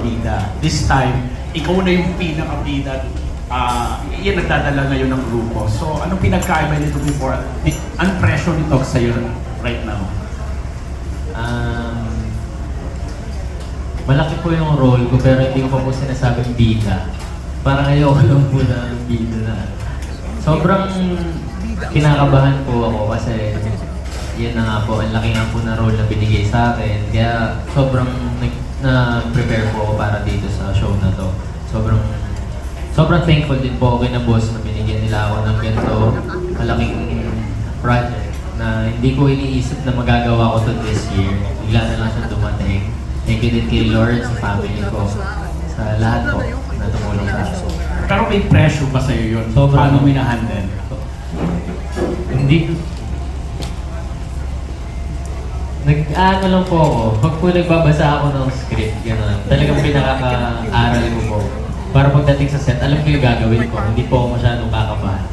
magkabida. This time, ikaw na yung pinakabida. Ah, yan nagdadala ngayon ng grupo. So, anong pinagkaiba nito before? Anong pressure nito sa'yo right now? Um, malaki po yung role ko pero hindi ko pa po sinasabing bida. Parang ayoko lang po na bida na. Sobrang kinakabahan po ako kasi yun na nga po, ang laki nga po na role na binigay sa akin. Kaya sobrang nag- na-prepare po ako para dito sa show na to. Sobrang sobrang thankful din po ako kay na boss na binigyan nila ako ng ganito malaking project na hindi ko iniisip na magagawa ko to this year. Bigla na lang siya dumating. Thank you din kay Lord, sa family ko, sa lahat po na tumulong sa akin. Pero may pressure ba sa'yo yun? Sobra. Paano mo ina-handle? Hindi ano lang po ako, pag po nagbabasa ako ng script, gano'n, talagang pinakaka-aral ko po. Para pagdating sa set, alam ko yung gagawin ko, hindi po ako masyadong kakabahan.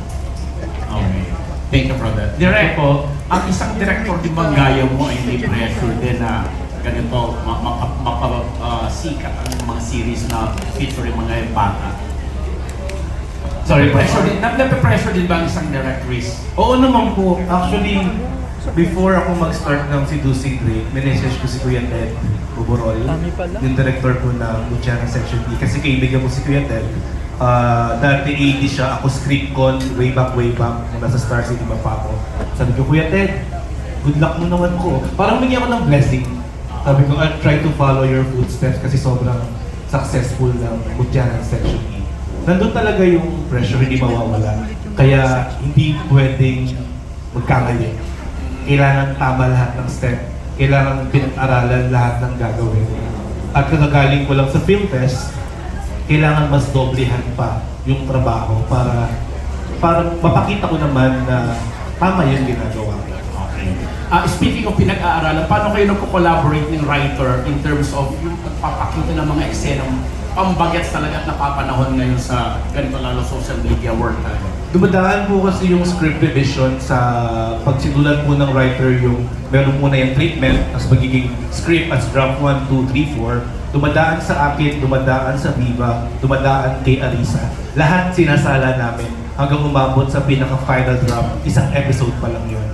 Okay. Thank you for that. Direct po, ang isang director di bang gaya mo ay may pressure din na ganito, makasikat ang mga series na featuring mga bata. Sorry, pressure din. Nape-pressure din ba ang isang directress? Oo naman po. Actually, before ako mag-start ng si Dusi Drake, minessage ko si Kuya Ted Uborol, yung director ko ng Luciana Section B. Kasi kaibigan ko si Kuya Ted. Ah, dati 80 siya, ako script con, way back, way back, nung nasa Star City pa pa ako. Sabi ko, Kuya Ted, good luck mo naman ko. Parang bigyan ako ng blessing. Sabi ko, I'll try to follow your footsteps kasi sobrang successful ng Luciana Section B. Nandun talaga yung pressure, hindi mawawala. Kaya hindi pwedeng magkamali. Kailangan tama lahat ng step. Kailangan pinag-aralan lahat ng gagawin. At kagagaling ko lang sa film fest, kailangan mas doblehan pa yung trabaho para para mapakita ko naman na tama yung ginagawa ko. Okay. Ah, speaking of pinag-aaralan, paano kayo nagko-collaborate ng writer in terms of yung pagpapakita ng mga eksenang pambagets talaga at napapanahon ngayon sa ganito lalo social media work talaga? Dumadaan po kasi yung script revision sa pagsinulat po ng writer yung meron muna yung treatment, tapos magiging script as draft 1, 2, 3, 4. Dumadaan sa akin, dumadaan sa Viva, dumadaan kay Arisa. Lahat sinasala namin hanggang umabot sa pinaka-final draft, isang episode pa lang yun.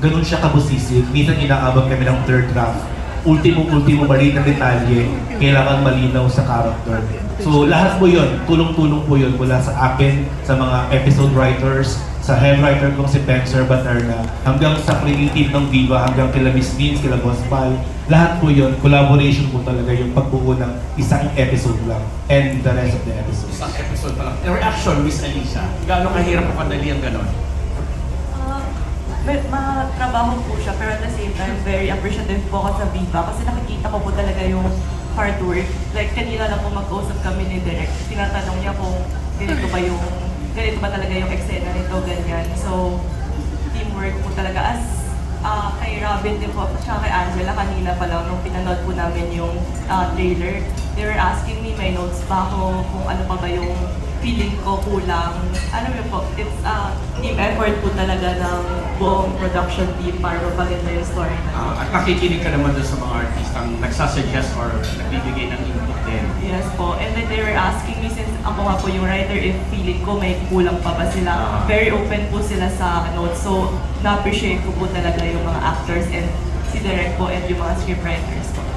Ganun siya kabusisig. Minsan inaabang kami ng third draft. Ultimo-ultimo maliit na detalye, kailangan malinaw sa character. So lahat po yun, tulong-tulong po yun mula sa akin, sa mga episode writers, sa head writer kong si Pencer Baterna, hanggang sa creative ng Viva, hanggang kila Miss Vince, kila Boss Pal. Lahat po yun, collaboration po talaga yung pagbuo ng isang episode lang and the rest of the episode. Isang episode pa lang. Reaction, Miss Alicia, gaano kahirap o kadali ang ganon? May- matrabaho po siya, pero at the same time, very appreciative po ako sa Viva kasi nakikita ko po talaga yung hard work. Like, kanina lang po mag-usap kami ni Direk. Tinatanong niya kung ganito ba yung, ganito ba talaga yung eksena nito, ganyan. So, teamwork po talaga. As ah, kay Robin din po, at kay Angela, kanina pa lang nung pinanood po namin yung ah, trailer, they were asking me, may notes pa ako, kung ano pa ba yung feeling ko kulang. Ano yun po, it's a team effort po talaga ng buong production team para mapaganda yung story natin. Ah, at nakikinig ka naman doon sa mga artistang nagsasuggest or nagbibigay ng input din. Yes po. And then they were asking me, since ako nga po yung writer, if feeling ko may kulang pa ba sila. Very open po sila sa notes. So, na-appreciate ko po talaga yung mga actors and si Direk po and yung mga scriptwriters po.